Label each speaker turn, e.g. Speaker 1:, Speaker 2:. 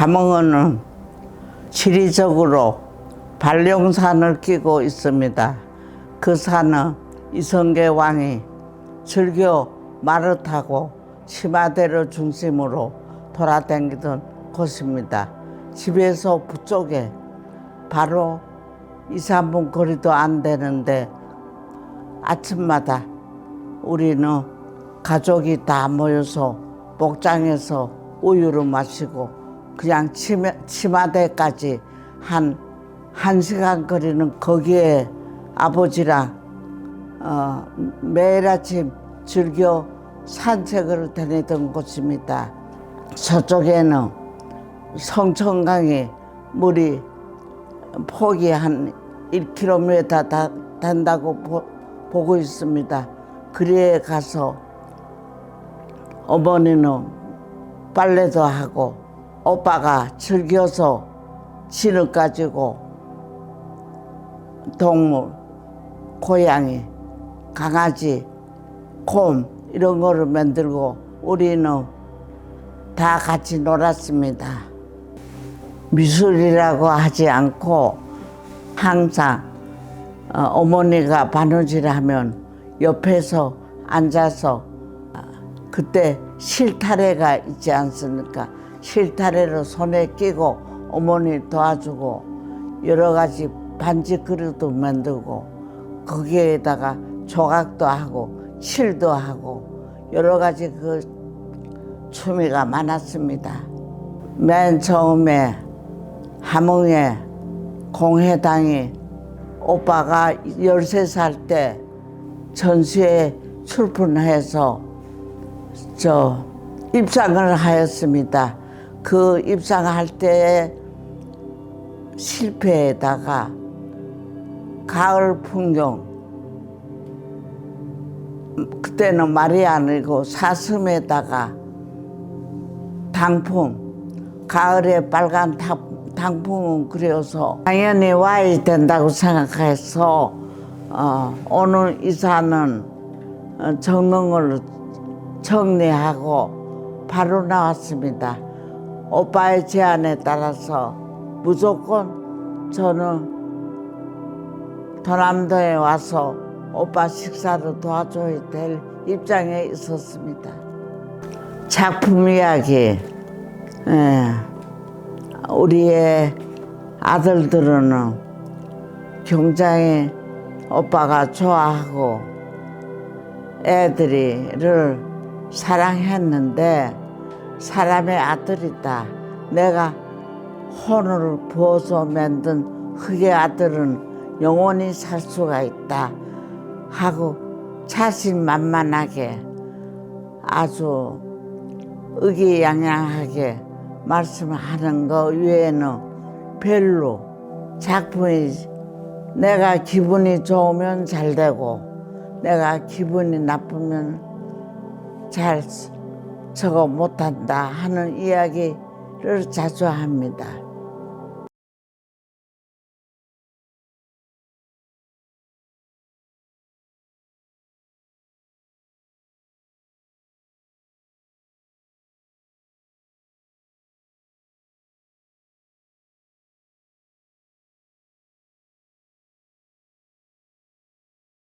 Speaker 1: 함흥은 지리적으로 발룡산을 끼고 있습니다. 그 산은 이성계 왕이 즐겨 말을 타고 치마대를 중심으로 돌아다니던 곳입니다. 집에서 북쪽에 바로 2, 3분 거리도 안 되는데 아침마다 우리는 가족이 다 모여서 목장에서 우유를 마시고 그냥 치마, 치마대까지 한, 한 시간 거리는 거기에 아버지랑 어, 매일 아침 즐겨 산책을 다니던 곳입니다. 저쪽에는 성천강에 물이 폭이 한 1km 다, 된다고 보, 보고 있습니다. 그리에 가서 어머니는 빨래도 하고 오빠가 즐겨서 진을 가지고 동물, 고양이, 강아지, 곰 이런 거를 만들고 우리는 다 같이 놀았습니다. 미술이라고 하지 않고 항상 어, 어머니가 바느질하면 옆에서 앉아서 아, 그때 실타래가 있지 않습니까? 실타래를 손에 끼고 어머니 도와주고 여러 가지 반지 그릇도 만들고 거기에다가 조각도 하고 칠도 하고 여러 가지 그 취미가 많았습니다. 맨 처음에 함흥에 공회당이 오빠가 13살 때 전시회 출품해서 저 입상을 하였습니다. 그 입상할 때 실패에다가 가을 풍경 그때는 말이 아니고 사슴에다가 당풍 가을에 빨간 당- 당풍은 그려서 당연히 와야 된다고 생각해서 어, 오늘 이사는 어, 정릉을 정리하고 바로 나왔습니다. 오빠의 제안에 따라서 무조건 저는 도남도에 와서 오빠 식사를 도와줘야 될 입장에 있었습니다. 작품 이야기. 예. 우리의 아들들은 굉장히 오빠가 좋아하고 애들이를 사랑했는데 사람의 아들이다. 내가 혼을 부어서 만든 흙의 아들은 영원히 살 수가 있다. 하고 자신만만하게 아주 의기양양하게 말씀하는 거 외에는 별로 작품이 내가 기분이 좋으면 잘 되고 내가 기분이 나쁘면 잘 저거 못한다 하는 이야기를 자주 합니다.